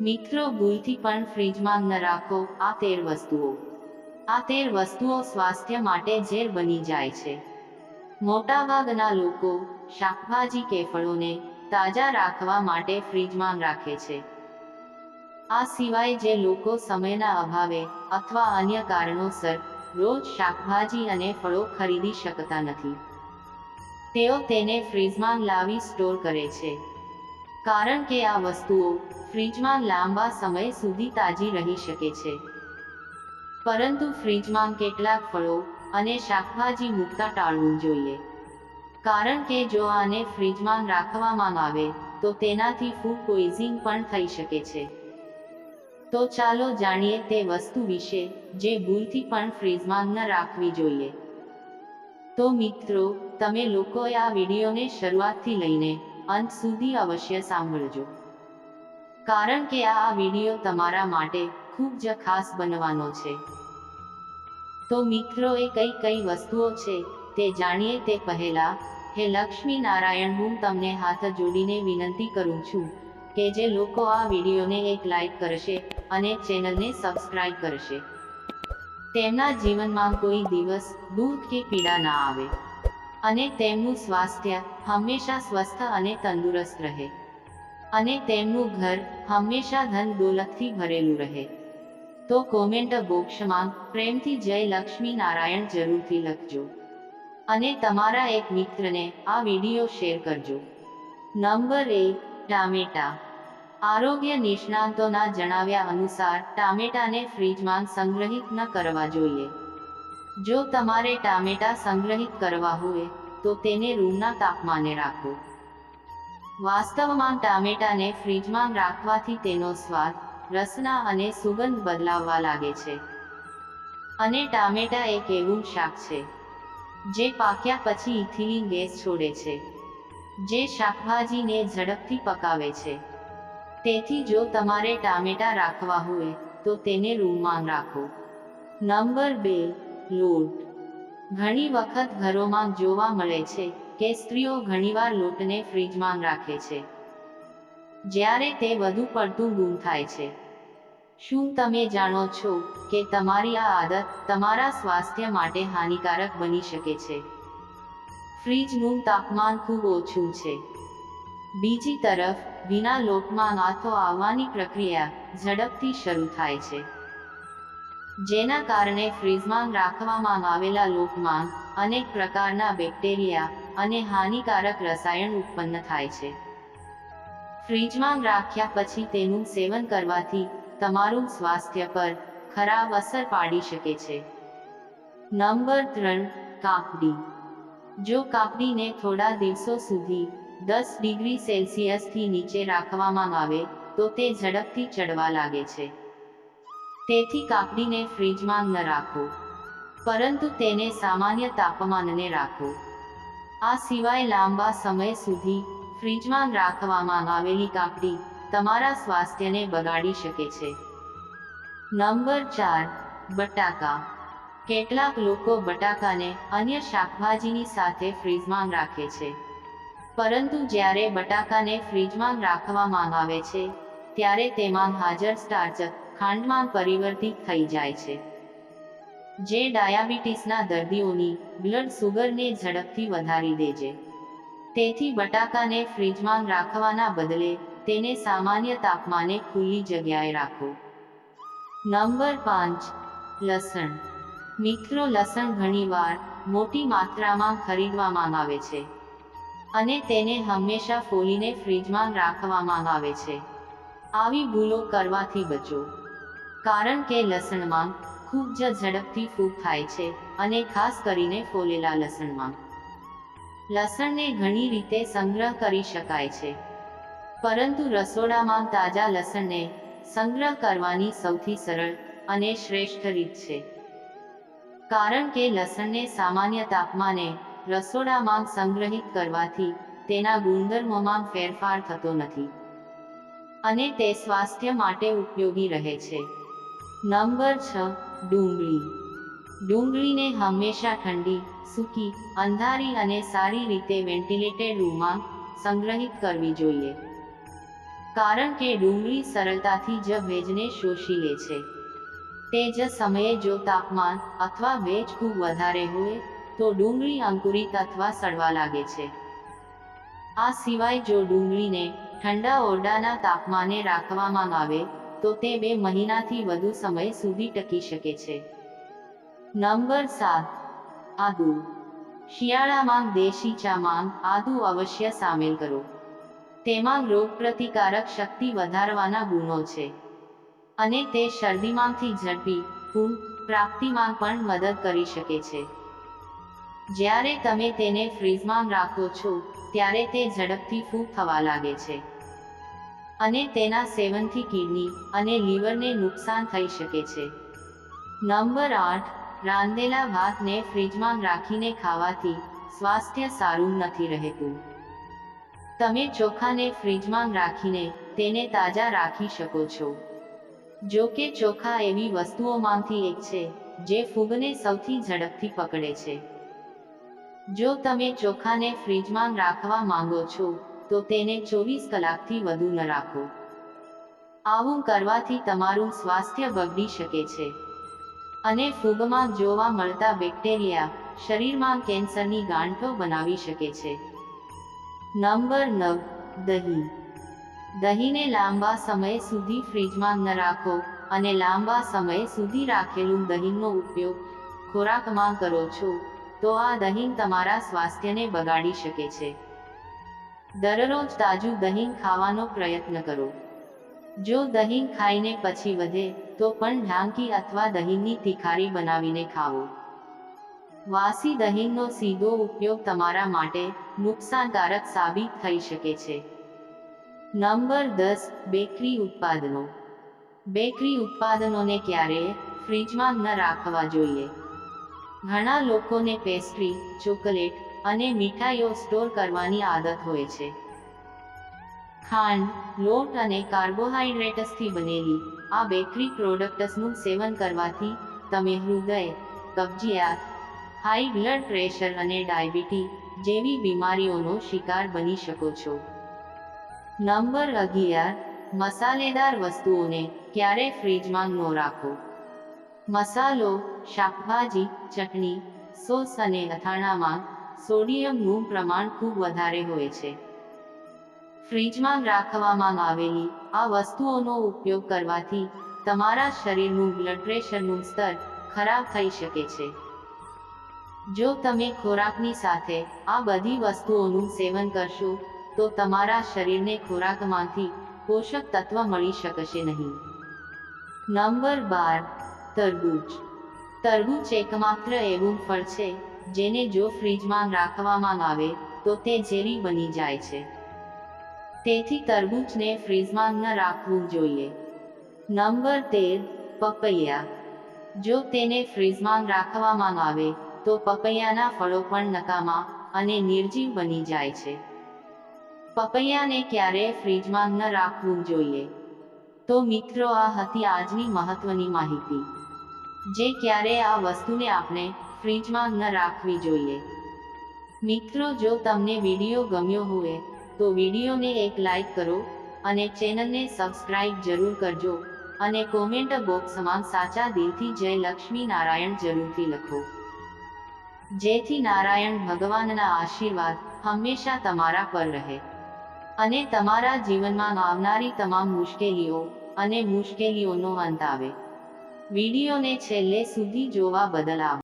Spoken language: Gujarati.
મિત્રો ભૂલથી પણ ફ્રીજમાં ન રાખો, આ તેર વસ્તુઓ. આ તેર વસ્તુઓ સ્વાસ્થ્ય માટે ઝેર બની જાય છે. મોટાભાગના લોકો શાકભાજી કે ફળોને તાજા રાખવા માટે ફ્રીજમાં રાખે છે. આ સિવાય જે લોકો સમયના અભાવે અથવા અન્ય કારણોસર રોજ શાકભાજી અને ફળો ખરીદી શકતા નથી. તેઓ તેને ફ્રીજમાં લાવી સ્ટોર કરે છે. કારણ કે આ વસ્તુઓ ફ્રીજમાં લાંબા સમય સુધી તાજી રહી શકે છે. પરંતુ ફ્રીજમાં કેટલાક ફળો અને શાકભાજી મૂકતા ટાળવું જોઈએ. કારણ કે જો આને ફ્રીજમાં રાખવામાં આવે, તો તેનાથી ફૂડ પોઈઝિંગ પણ થઈ શકે છે. તો ચાલો જાણીએ તે વસ્તુ વિશે, જે ભૂલથી પણ ફ્રીજમાં ન રાખવી જોઈએ. તો મિત્રો, તમે લોકોએ આ વિડીયોને શરૂઆતથી લઈને અંત સુધી અવશ્ય સાંભળજો. કારણ કે આ વીડિયો તમારા માટે ખૂબ જ ખાસ બનવાનો છે. તો મિત્રો, એ કઈ કઈ વસ્તુઓ છે તે જાણીએ તે પહેલા, હે લક્ષ્મી નારાયણ, હું તમને હાથ જોડીને વિનંતી કરું છું કે જે લોકો આ વિડીયોને એક લાઈક કરશે અને ચેનલને સબસ્ક્રાઇબ કરશે. તેમના જીવનમાં કોઈ દિવસ દુઃખ કે પીડા ના આવે. અને તેમનું સ્વાસ્થ્ય હંમેશા સ્વસ્થ અને તંદુરસ્ત રહે. અને તેમનું ઘર હંમેશા ધન દોલતથી ભરેલું રહે. તો કોમેન્ટ બોક્સમાં પ્રેમથી જય લક્ષ્મી નારાયણ જરૂરથી લખજો. અને તમારા એક મિત્રને આ વીડિયો શેર કરજો. નંબર એક, ટામેટા. આરોગ્ય નિષ્ણાંતોના જણાવ્યા અનુસાર ટામેટાને ફ્રીજમાં સંગ્રહિત ન કરવા જોઈએ. જો તમારે ટામેટા સંગ્રહિત કરવા હોય, તો તેને રૂમના તાપમાને રાખો. વાસ્તવમાં ટામેટાને ફ્રીજમાં રાખવાથી તેનો સ્વાદ, રસના અને સુગંધ બદલાવવા લાગે છે. અને ટામેટા એક એવું શાક છે, જે પાક્યા પછી ઇથિલિન ગેસ છોડે છે, જે શાકભાજીને ઝડપથી પકાવે છે. તેથી જો તમારે ટામેટા રાખવા હોય, તો તેને રૂમમાં રાખો. નંબર બે, લોટ. ઘણી વખત ઘરોમાં જોવા મળે છે કે સ્ત્રીઓ ઘણીવાર લોટને ફ્રીજમાં રાખે છે. જ્યારે તે વધુ પડતું ગુમ થાય છે. શું તમે જાણો છો કે તમારી આ આદત તમારા સ્વાસ્થ્ય માટે હાનિકારક બની શકે છે? ફ્રીજનું તાપમાન ખૂબ ઓછું છે. બીજી તરફ, વિના લોટમાં આથો આવવાની પ્રક્રિયા ઝડપથી શરૂ થાય છે. જેના કારણે ફ્રીજમાં રાખવામાં આવેલા લોટમાં અનેક પ્રકારના બેક્ટેરિયા અને હાનિકારક રસાયણ ઉત્પન્ન થાય છે. ફ્રીજમાં રાખ્યા પછી તેનું સેવન કરવાથી તમારું સ્વાસ્થ્ય પર ખરાબ અસર પાડી શકે છે. નંબર ત્રણ, કાકડી. જો કાકડીને થોડા દિવસો સુધી દસ ડિગ્રી સેલ્સિયસથી નીચે રાખવામાં આવે, તો તે ઝડપથી ચડવા લાગે છે. તેથી કાકડીને ફ્રીજમાં ન રાખો. પરંતુ તેને સામાન્ય તાપમાનને રાખો. આ સિવાય લાંબા સમય સુધી ફ્રીજમાં રાખવામાં આવેલી કાકડી તમારા સ્વાસ્થ્યને બગાડી શકે છે. નંબર ચાર, બટાકા. કેટલાક લોકો બટાકાને અન્ય શાકભાજીની સાથે ફ્રીજમાં રાખે છે. પરંતુ જ્યારે બટાકાને ફ્રીજમાં રાખવામાં આવે છે, ત્યારે તેમાં હાજર સ્ટાર્ચ ખાંડમાં પરિવર્તિત થઈ જાય છે. જે ડાયાબિટીસના દર્દીઓની બ્લડ સુગરને ઝડપથી વધારી દે છે. તેથી બટાકાને ફ્રીજમાં રાખવાના બદલે તેને સામાન્ય તાપમાને ખુલ્લી જગ્યાએ રાખો. નંબર પાંચ, લસણ. મિત્રો, લસણ ઘણીવાર મોટી માત્રામાં ખરીદવામાં આવે છે અને તેને હંમેશા ફોલીને ફ્રીજમાં રાખવામાં આવે છે. આવી ભૂલો કરવાથી બચો. કારણ કે લસણમાં ખૂબ જ ઝડપથી ફૂગ થાય છે અને ખાસ કરીને ફોલેલા લસણમાં. લસણને ઘણી રીતે સંગ્રહ કરી શકાય છે. પરંતુ રસોડામાં તાજા લસણને સંગ્રહ કરવાની સૌથી સરળ અને શ્રેષ્ઠ રીત છે. કારણ કે લસણને સામાન્ય તાપમાને રસોડામાં સંગ્રહિત કરવાથી તેના ગુણધર્મોમાં ફેરફાર થતો નથી. અને તે સ્વાસ્થ્ય માટે ઉપયોગી રહે છે. નંબર છ ડુંગળી. ડુંગળીને હંમેશા ઠંડી, સૂકી, અંધારી અને સારી રીતે વેન્ટિલેટેડ રૂમમાં સંગ્રહિત કરવી જોઈએ. કારણ કે ડુંગળી સરળતાથી જ ભેજને શોષી લે છે. તે જ સમયે જો તાપમાન અથવા ભેજ ખૂબ વધારે હોય, તો ડુંગળી અંકુરિત અથવા સડવા લાગે છે. આ સિવાય જો ડુંગળીને ઠંડા ઓરડાના તાપમાને રાખવામાં આવે તો તે બે મહિનાથી વધુ સમય સુધી ટકી શકે છે. નંબર સાત. આદુ. શિયાળામાં દેશી ચામાં આદુ અવશ્ય સામેલ કરો. તેમાં રોગપ્રતિકારક શક્તિ વધારવાના ગુણો છે. અને તે શરદીમાંથી ઝડપી ફૂલ પ્રાપ્તિમાં પણ મદદ કરી શકે છે. જ્યારે તમે તેને ફ્રીજમાં રાખો છો, ત્યારે તે ઝડપથી ફૂગ થવા લાગે છે. અને તેના સેવનથી કિડની અને લીવરને નુકસાન થઈ શકે છે. નંબર આઠ રાંધેલા ભાતને ફ્રીજમાં રાખીને ખાવાથી સ્વાસ્થ્ય સારું નથી રહેતું. તમે ચોખાને ફ્રીજમાં રાખીને તેને તાજા રાખી શકો છો. જો કે ચોખા એવી વસ્તુઓમાંથી એક છે, જે ફૂગને સૌથી ઝડપથી પકડે છે. જો તમે ચોખાને ફ્રીજમાં રાખવા માંગો છો તો તેને ચોવીસ કલાકથી વધુ ન રાખો. આવું કરવાથી તમારું સ્વાસ્થ્ય બગડી શકે છે. અને ફૂગમાં જોવા મળતા બેક્ટેરિયા શરીરમાં કેન્સરની ગાંઠો બનાવી શકે છે. નંબર નવ, દહીં. દહીંને લાંબા સમય સુધી ફ્રીજમાં ન રાખો અને લાંબા સમય સુધી રાખેલું દહીંનો ઉપયોગ ખોરાકમાં કરો છો, તો આ દહીં તમારા સ્વાસ્થ્યને બગાડી શકે છે. દરરોજ તાજું દહીં ખાવાનો પ્રયત્ન કરો. જો દહીં ખાઈને પછી વધે, તો પણ ઢાંકી અથવા દહીંની તિખારી બનાવીને ખાવો વાસી દહીંનો સીધો ઉપયોગ તમારા માટે નુકસાનકારક સાબિત થઈ શકે છે. નંબર દસ, બેકરી ઉત્પાદનો. બેકરી ઉત્પાદનોને ક્યારેય ફ્રીજમાં ન રાખવા જોઈએ. ઘણા લોકોને પેસ્ટ્રી, ચોકલેટ અને મીઠાઈઓ સ્ટોર કરવાની આદત હોય છે. ખાંડ, લોટ અને કાર્બોહાઈડ્રેટ્સથી બનેલી આ બેકરી પ્રોડક્ટ્સનું સેવન કરવાથી તમે હૃદય, કબજિયાત હાઈ બ્લડ પ્રેશર અને ડાયાબિટી જેવી બીમારીઓનો શિકાર બની શકો છો. નંબર અગિયાર, મસાલેદાર વસ્તુઓને ક્યારે ફ્રીજમાં ન રાખો. મસાલો, શાકભાજી, ચટણી, સોસ અને અથાણામાં સોડિયમનું પ્રમાણ ખૂબ વધારે હોય છે. ફ્રીજમાં રાખવામાં આવેલી આ વસ્તુઓનો ઉપયોગ કરવાથી તમારા શરીરનું બ્લડ પ્રેશરનું સ્તર ખરાબ થઈ શકે છે. જો તમે ખોરાકની સાથે આ બધી વસ્તુઓનું સેવન કરશો, તો તમારા શરીરને ખોરાકમાંથી પોષક તત્વ મળી શકશે નહીં. નંબર બાર, તરબૂચ. તરબૂચ એકમાત્ર એવું ફળ છે જેને જો ફ્રીજમાં રાખવામાં આવે, તો તે ઝેરી બની જાય છે. તેથી તરબૂચને ફ્રીજમાં ન રાખવું જોઈએ. નંબર તેર, પપૈયા. જો તેને ફ્રીજમાં રાખવામાં આવે, તો પપૈયાના ફળો પણ નકામા અને નિર્જીવ બની જાય છે. પપૈયાને ક્યારેય ફ્રીજમાં ન રાખવું જોઈએ. તો મિત્રો, આ હતી આજની મહત્વની માહિતી. જે ક્યારે આ વસ્તુને આપણે ફ્રીજમાં ન રાખવી જોઈએ. મિત્રો, જો તમને વીડિયો ગમ્યો હોય, તો વિડીયોને એક લાઈક કરો અને ચેનલને સબસ્ક્રાઇબ જરૂર કરજો અને કોમેન્ટ બોક્સમાં સાચા દિલથી જય લક્ષ્મી નારાયણ જરૂરથી લખો. જેથી નારાયણ ભગવાનના આશીર્વાદ હંમેશા તમારા પર રહે અને તમારા જીવનમાં આવનારી તમામ મુશ્કેલીઓ અને મુશ્કેલીઓનો અંત આવે. વિડીયોને છેલ્લે સુધી જોવા બદલ